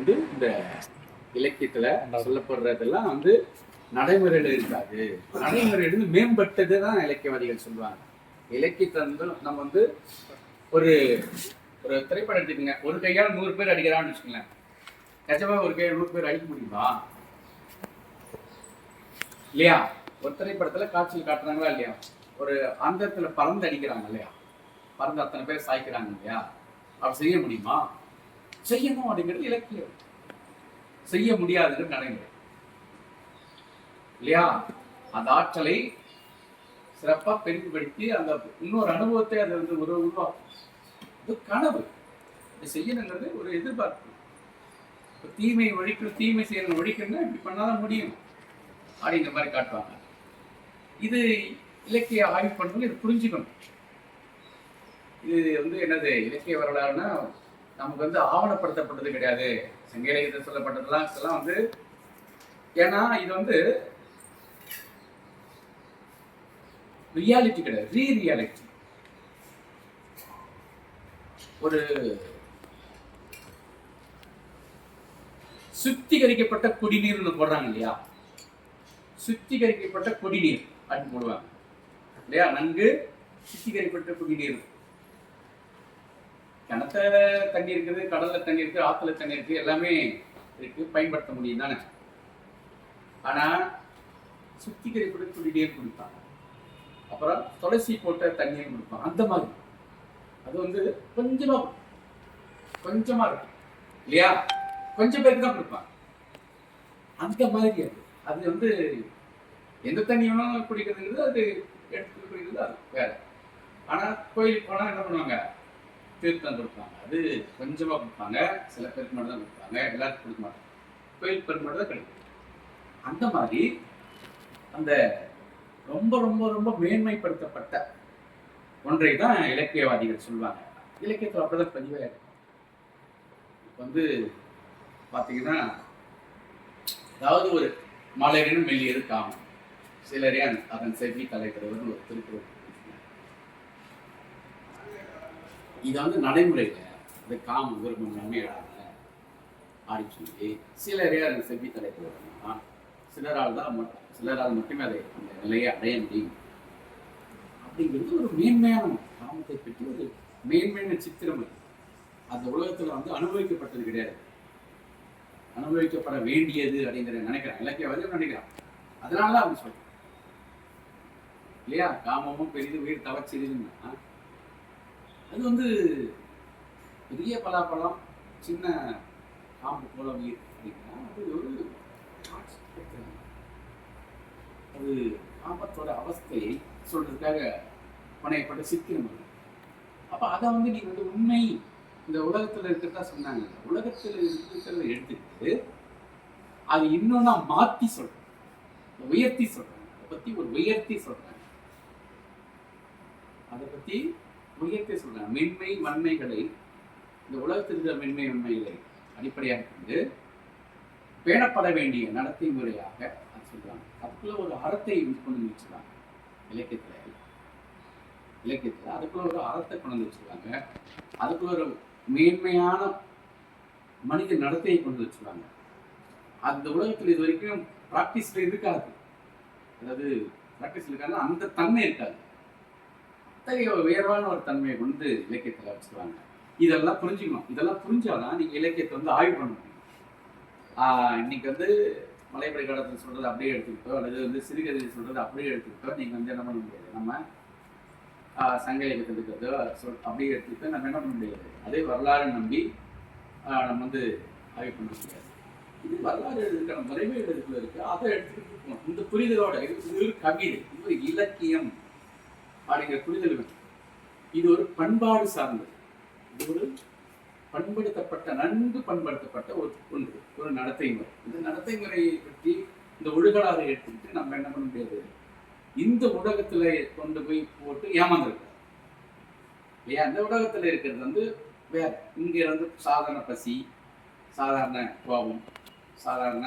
வந்து இந்த இலக்கியத்துல சொல்லப்படுறதெல்லாம் வந்து நடைமுறையில இருக்காது. நடைமுறையில இருந்து மேம்பட்டது தான் இலக்கியவாதிகள் சொல்லுவாங்க. இலக்கியத்தை வந்து நம்ம வந்து ஒரு ஒரு திரைப்படம் எடுத்துக்கங்க. ஒரு கையால் நூறு பேர் அடிக்கிறான்னு வச்சுக்கோங்களேன். நிஜமா ஒரு கையால் நூறு பேர் அடிக்க முடியுமா? இல்லையா? ஒரு திரைப்படத்துல காட்சியில் காட்டுறாங்களா இல்லையா? ஒரு அந்தத்துல பறந்து அடிக்கிறாங்க இல்லையா? பறந்து அத்தனை பேர் சாய்க்கிறாங்க இல்லையா? அப்படி செய்ய முடியுமா? செய்யணும் அப்படிங்கிறது இலக்கியம். செய்ய முடியாதுன்னு நடைமுறை இல்லையா? அந்த ஆற்றலை சிறப்பா பெருமைப்படுத்தி அந்த இன்னொரு அனுபவத்தை அதை வந்து ஒரு உருவாக்கும். இது கனவு. இது செய்யணுங்கிறது ஒரு எதிர்பார்ப்பு. இப்போ தீமை ஒழிக்கணும் தீமை செய்யணும் ஒழிக்கணும்னா இப்படி பண்ணாதான் முடியும். அப்படிங்கிற மாதிரி காட்டுவாங்க. இது இலக்கிய ஆய்வு பண்ணும்போது இது புரிஞ்சுக்கணும். இது வந்து என்னது? இலக்கிய வரலாறுனா நமக்கு வந்து ஆவணப்படுத்தப்பட்டது கிடையாது. சங்க இலக்கியத்தில் சொல்லப்பட்டதெல்லாம் இதெல்லாம் வந்து ஏன்னா இது வந்து ரியாலிட்டி கிடையாது. ரீ ரியாலிட்டி ஒரு சுத்திகரிக்கப்பட்ட குடிநீர்னு போடுறாங்க இல்லையா? சுத்திகரிக்கப்பட்ட குடிநீர் அப்படின்னு போடுவாங்க. இல்லையா? நன்கு சுத்திகரிக்கப்பட்ட குடிநீர். கிணத்துல தண்ணி இருக்குது கடல்ல தண்ணி இருக்கு ஆத்துல தண்ணி இருக்கு எல்லாமே இருக்கு பயன்படுத்த முடியும் தானே? ஆனா சுத்திகரிக்கப்பட்ட குடிநீர் கொடுப்பாங்க. அப்புறம் துளசி போட்ட தண்ணீர் கொடுப்பாங்க. அந்த மாதிரி. அது வந்து கொஞ்சமா கொஞ்சமா இருக்கும். இல்லையா? கொஞ்சம் பேருக்கு தான் கொடுப்பாங்க. அந்த மாதிரி அது. அது வந்து எந்த தண்ணி வேணாலும் குடிக்கிறதுங்கிறது அது எடுத்து குடிக்கிறது அது வேற. ஆனா கோயிலுக்கு போனா என்ன பண்ணுவாங்க? தீர்த்தம் கொடுப்பாங்க. அது கொஞ்சமா கொடுப்பாங்க. சில பேருக்கு மட்டும் தான் கொடுப்பாங்க. எல்லாருக்கும் கொடுக்க மாட்டாங்க. கோயில் பேருக்கு மட்டும் தான் கிடைக்கும். அந்த மாதிரி அந்த ரொம்ப ரொம்ப ரொம்ப மேன்மைப்படுத்தப்பட்ட ஒன்றை தான் இலக்கியவாதிகள் சொல்லுவாங்க. இலக்கியத்தில் அப்படிதான் பதிவாக இருக்கும் இப்போ வந்து பார்த்தீங்கன்னா அதாவது ஒரு மலையினும் மெல்லியது காமம் சிலரே அதன் செவ்வி தலைக்கிறவர்னு ஒரு திருக்குறள் இதை வந்து நடைமுறையில் இந்த காம விரும்பும் நன்மையாளர் அப்படின்னு சொல்லி சிலரே அதன் செவ்வி தலைப்பு சிலரால் தான் மட்டும் சிலரால் மட்டுமே அதை அந்த நிலையை அடைய முடியும். அப்படிங்கிறது ஒரு மேன்மையான காமத்தை பற்றி ஒரு மேன்மையான சித்திரம் அது. அந்த உலகத்துல வந்து அனுபவிக்கப்பட்டது கிடையாது. அனுபவிக்கப்பட வேண்டியது அப்படிங்கிற நினைக்கிறேன் இலக்கியவாதியும் நினைக்கிறான் அதனால தான் அவங்க சொல்றேன் இல்லையா? காமமும் பெரிது உயிர் தவச்சிதுன்னா அது வந்து பெரிய பலாப்பழம் சின்ன காம்பு போல உயிர் அப்படின்னா அது ஒரு அது ஆபத்தோட அவஸ்தையை சொல்றதுக்காக பணையப்பட்ட சித்திரம் அது அப்போ அதை வந்து நீங்கள் வந்து உண்மை இந்த உலகத்தில் இருக்கிறதா சொன்னாங்க. உலகத்தில் இருக்கிறத எடுத்துக்கிட்டு அது இன்னொன்னா மாற்றி சொல்கிறேன் உயர்த்தி சொல்கிறேன் அதை பற்றி ஒரு உயர்த்தி சொல்கிறாங்க அதை பற்றி உயர்த்தி சொல்றாங்க மென்மை வன்மைகளை இந்த உலகத்தில் இருக்கிற மென்மை வன்மைகளை அடிப்படையாக கொண்டு பேணப்பட வேண்டிய நடத்தை முறையாக அது சொல்றாங்க. அதுக்குள்ள ஒரு அறத்தை கொண்டு வந்து வச்சிருக்காங்க. இலக்கியத்தில். அதுக்குள்ள ஒரு அறத்தை கொண்டு வந்து வச்சிருக்காங்க. அதுக்குள்ள ஒரு மேன்மையான மனித நடத்தையை கொண்டு வச்சுருக்காங்க. அந்த உலகத்தில் இது வரைக்கும் ப்ராக்டிஸ்ல இருக்காது. அதாவது ப்ராக்டிஸ்ல இருக்காதுன்னா அந்த தன்மை இருக்காது. அத்தகைய உயர்வான ஒரு தன்மையை கொண்டு இலக்கியத்தில் வச்சிருக்காங்க இதெல்லாம் புரிஞ்சுக்கணும். இதெல்லாம் புரிஞ்சாதான் நீங்க இலக்கியத்தை வந்து ஆய்வு பண்ண முடியும். இன்னைக்கு வந்து மலைப்படை காலத்தில் சொல்றது அப்படியே எடுத்துக்கிட்டோ அல்லது வந்து சிறுகதை சொல்றது அப்படியே எடுத்துக்கிட்டோ நீங்க வந்து என்ன பண்ண முடியாது. நம்ம சங்க இலக்கியத்தில் இருக்கிறதோ சொல் அப்படியே எடுத்துக்கிட்டோ நம்ம என்ன பண்ண முடியாது. அதே வரலாறு நம்பி நம்ம வந்து ஆய்வு பண்ண முடியாது. இது வரலாறு எழுதுக்கான முறைமை எழுதுக்குள்ள இருக்கு. அதை எடுத்துக்கிட்டு இருக்கணும். இந்த புரிதலோட இது இது ஒரு கவிதை இது ஒரு இலக்கியம். அப்படிங்கிற புரிதல் வேணும். இது ஒரு பண்பாடு சார்ந்தது. இது ஒரு பண்படுத்தப்பட்ட நன்கு பண்படுத்தப்பட்ட ஒரு ஒன்று ஒரு நடத்தை முறை. இந்த நடத்தை முறையை பற்றி இந்த ஒழுகலாக எடுத்துக்கிட்டு நம்ம என்ன பண்ண முடியாது? இந்த உலகத்துல கொண்டு போய் போட்டு ஏமாந்துருக்கோம். இல்லையா அந்த உலகத்துல இருக்கிறது வந்து வேற. இங்கே இருந்து சாதாரண பசி சாதாரண கோபம் சாதாரண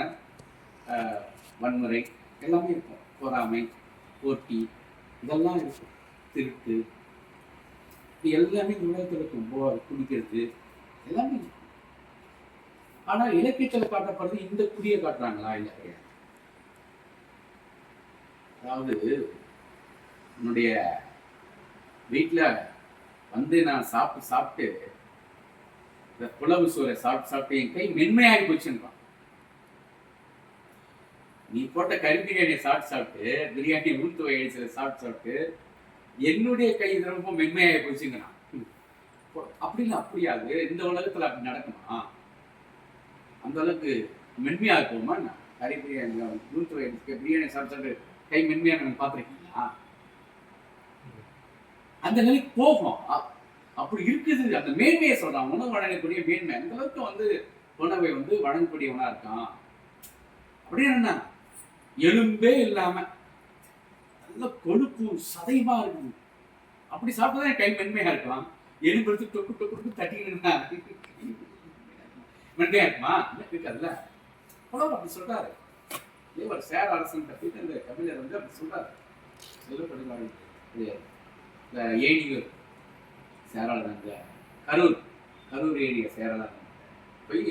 ஆஹ், வன்முறை எல்லாமே இருக்கும். பொறாமை போட்டி இதெல்லாம் இருக்கும். திருட்டு இது எல்லாமே இந்த உலகத்துல இருக்கும். போர் குடிக்கிறது எல்லாமே இருக்கும் ஆனா இலக்கியத்துல காட்டப்படுறது இந்த குடியை காட்டுறாங்களா? இல்லை கிடையாது. அதாவது உன்னுடைய வீட்டுல வந்து நான் சாப்பிட்டு சாப்பிட்டு இந்த குழம்பு சோறை சாப்பிட்டு சாப்பிட்டு என் கை மென்மையாகி போச்சுன்றான். நீ போட்ட கறி பிரியாணியை சாப்பிட்டு சாப்பிட்டு பிரியாணி ஊத்து வயசு சாப்பிட்டு சாப்பிட்டு என்னுடைய கை இது ரொம்ப மென்மையாகி போச்சுங்கிறான் அப்படி இல்லை அப்படியாது இந்த உலகத்துல அப்படி நடக்குமா? அந்த அளவுக்கு மென்மையா இருக்குமா என்ன? கறி பிரியாணி ஊத்து வயசுக்கு பிரியாணி சாப்பிட்டு கை மென்மையான பார்த்துருக்கீங்களா? அந்த நிலைக்கு போகும். அப்படி இருக்குது. அந்த மேன்மையை சொல்றான். உணவு வழங்கக்கூடிய மேன்மை. அந்த அளவுக்கு வந்து உணவை வந்து வழங்கக்கூடியவனா இருக்கான். அப்படின்னு என்ன? எலும்பே இல்லாம நல்ல கொழுப்பு சதைமா இருக்குது அப்படி சாப்பிட்டா கை மென்மையா இருக்கலாம். எலும்பு எடுத்து டொக்கு டொக்கு டொக்கு மென்மையா இருக்குமா? இல்ல, இருக்காதுல்ல புலவர் அப்படி சொல்றாரு. இவர் சேர அரசன் கட்டிட்டு அந்த கபிலர் வந்து அப்படி சொல்றாரு. சொல்லப்படுகிறாரு இந்த ஏனியூர் சேராளர் இந்த கரூர் கரூர் ஏரிய சேராளர். போய்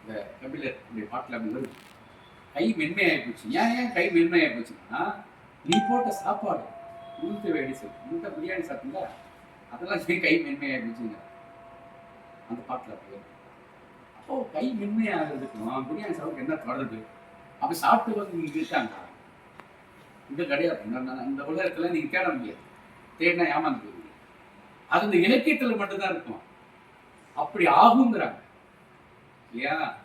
இந்த கபிலர் பாட்டில் அப்படி வருது. கை மென்மையாகி போச்சு. ஏன் ஏன் கை மென்மையாகி போச்சுன்னா நீ போட்ட சாப்பாடு உளுத்த வேடி சொல்லு உளுத்த பிரியாணி சாப்பிட்டீங்களா அதெல்லாம் சரி கை மென்மையாக இருந்துச்சுங்க? அந்த பாட்டில் அப்படி அப்போ கை மென்மையாகிறதுக்கும் பிரியாணி சாப்பிட்டு என்ன தொடர்பு? அப்படி சாப்பிட்டு வந்து நீங்க இருக்காங்க இந்த கிடையாது இந்த- இந்த- இந்த உலகத்துல நீங்க தேட முடியாது. தேடினா ஏமாந்து போயிருங்க அது இந்த இலக்கியத்துல மட்டும்தான் இருக்கும். அப்படி ஆகுங்கிறாங்க. இல்லையா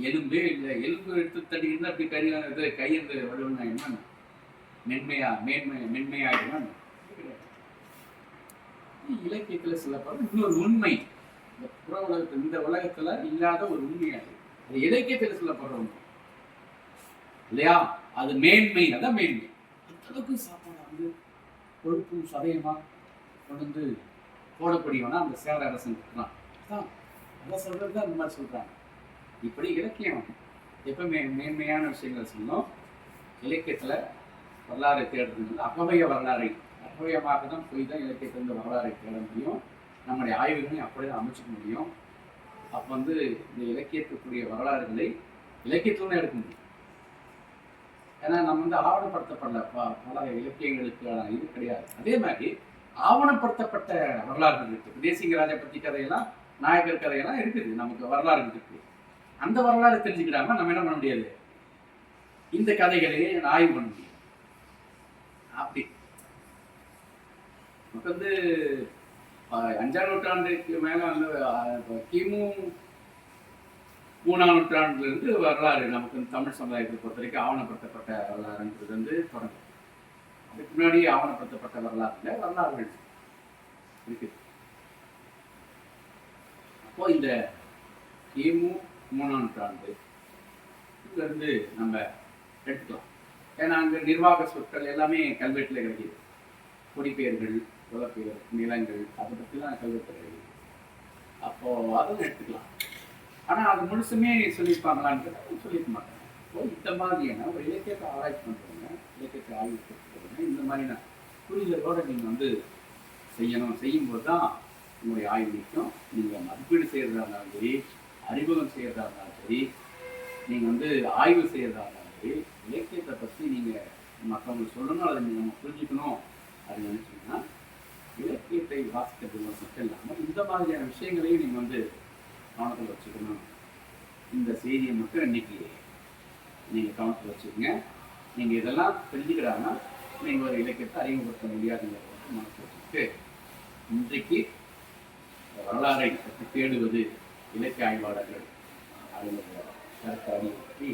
எலும்பே இல்லை. எலும்பு எடுத்து தடி அப்படி கறி கையிருந்து கையெழுந்து வலுவனா என்னன்னா மென்மையா மேன்மை மென்மையாகிடுமா இலக்கியத்துல சொல்லப்படும் இன்னொரு உண்மை. இந்த புற உலகத்துல இந்த உலகத்துல இல்லாத ஒரு உண்மையாது அது. இலக்கியத்துல சொல்லப்படுற உண்மை. இல்லையா? அது மேன்மை அதான் மேன்மை. அளவுக்கு சாப்பாடு வந்து கொழுப்பும் சதயமா கொண்டு வந்து போடக்கூடியவனா அந்த சேர அரசன் தான் அதான் அதை சொல்றது தான் இந்த மாதிரி சொல்றாங்க. இப்படி இலக்கியம். எப்பவுமே மேன்மையான விஷயங்களை சொன்னோம்? இலக்கியத்துல வரலாறு தேடுறது வந்து அகமய வரலாறை அகமயமாக தான் போய் தான் இலக்கியத்திலிருந்து வரலாறை தேட முடியும். நம்முடைய ஆய்வுகளையும் அப்படியே தான் அமைச்சுக்க முடியும். அப்போ வந்து இந்த இலக்கியத்துக்குரிய வரலாறுகளை இலக்கியத்துல தான் எடுக்க முடியும். ஏன்னா நம்ம வந்து ஆவணப்படுத்தப்படல. ப- பல இலக்கியங்களுக்கான இது கிடையாது. அதே மாதிரி ஆவணப்படுத்தப்பட்ட வரலாறுகள் இருக்கு. தேசிங்கராஜா பத்தி கதையெல்லாம் நாயகர் கதையெல்லாம் இருக்குது. நமக்கு வரலாறு இருக்கு அந்த வரலாறு தெரிஞ்சுக்கிடாம நம்ம என்ன பண்ண முடியாது? இந்த கதைகளையே ஆய்வு பண்ண முடியும் அப்படி நமக்கு வந்து அஞ்சாம் நூற்றாண்டுக்கு மேல வந்து கிமு மூணாம் நூற்றாண்டுல இருந்து வரலாறு நமக்கு வந்து தமிழ் சமுதாயத்தை பொறுத்த வரைக்கும் ஆவணப்படுத்தப்பட்ட வரலாறுன்றது வந்து தொடங்கும். அதுக்கு முன்னாடி ஆவணப்படுத்தப்பட்ட வரலாறுல வரலாறுகள் இருக்குது அப்போ இந்த கிமு மூணாம் நூற்றாண்டு இதுல இருந்து நம்ம எடுத்துக்கலாம். ஏன்னா அங்கே நிர்வாக சொற்கள் எல்லாமே கல்வெட்டில் கிடைக்கிது. குடிப்பெயர்கள் குலப்பெயர் நிலங்கள் அதை பற்றிலாம் கல்வெட்டில் கிடைக்கிது. அப்போ அதுவும் எடுத்துக்கலாம். ஆனால் அது முழுசுமே சொல்லியிருப்பாங்களான்னு சொல்லியிருக்க மாட்டாங்க. இப்போ இந்த மாதிரியான ஒரு இலக்கியத்தை ஆராய்ச்சி பண்ணுறவங்க இலக்கியத்தை ஆய்வு பண்ணுறவங்க இந்த மாதிரியான புரிதலோட நீங்கள் வந்து செய்யணும். செய்யும்போது தான் உங்களுடைய ஆய்வு நிற்கும் நீங்கள் மதிப்பீடு செய்கிறதா இருந்தாலும் சரி அறிமுகம் செய்கிறதா இருந்தாலும் சரி நீங்கள் வந்து ஆய்வு செய்யறதா இலக்கியத்தை பற்றி நீங்கள் மற்றவங்களுக்கு சொல்லணும் அதை நம்ம புரிஞ்சுக்கணும் அப்படின்னு நினைச்சீங்கன்னா இலக்கியத்தை வாசிக்கிறது மட்டும் இல்லாமல் இந்த மாதிரியான விஷயங்களையும் நீங்கள் வந்து கவனத்தில் வச்சுக்கணும். இந்த செய்தியை மட்டும் இன்னைக்கு நீங்கள் கவனத்தில் வச்சுக்கோங்க. நீங்கள் இதெல்லாம் தெரிஞ்சுக்கிட்டாங்கன்னா நீங்கள் ஒரு இலக்கியத்தை அறிமுகப்படுத்த முடியாதுங்கிறத மட்டும் மனசு வச்சுக்கிட்டு இன்றைக்கு வரலாறை பற்றி தேடுவது இலக்கிய ஆய்வாளர்கள் அவங்களுடைய கருத்தாடி பற்றி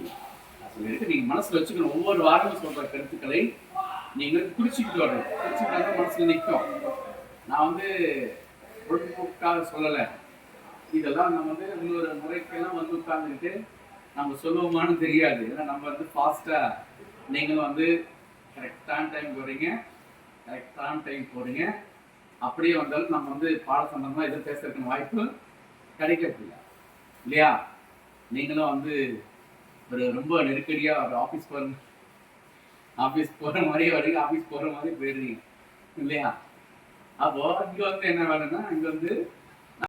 நான் நீங்க மனசுல வச்சுக்கணும். ஒவ்வொரு வாரமும் சொல்ற கருத்துக்களை நீங்க குறிச்சுக்கிட்டு வரணும் குறிச்சுக்கிட்டா மனசுல நிற்கும் நான் வந்து பொழுதுபோக்காக சொல்லலை. இதெல்லாம் நம்ம வந்து இன்னொரு முறைக்கெல்லாம் வந்து உட்கார்ந்துக்கிட்டு நம்ம சொல்லுவோமான்னு தெரியாது. ஏன்னா நம்ம வந்து ஃபாஸ்ட்டாக நீங்களும் வந்து கரெக்டான டைம் போகிறீங்க கரெக்டான டைம் போகிறீங்க அப்படியே வந்தாலும் நம்ம வந்து பாட சம்பந்தமாக எதுவும் பேசுறதுக்கு வாய்ப்பு கிடைக்கிறதில்ல. இல்லையா? நீங்களும் வந்து ஒரு ரொம்ப நெருக்கடியாக ஒரு ஆஃபீஸ் போகிற ஆஃபீஸ் போகிற மாதிரியே வரீங்க ஆஃபீஸ் போகிற மாதிரி போயிடுறீங்க இல்லையா? அப்போது இங்கே வந்து என்ன வேணும்னா இங்கே வந்து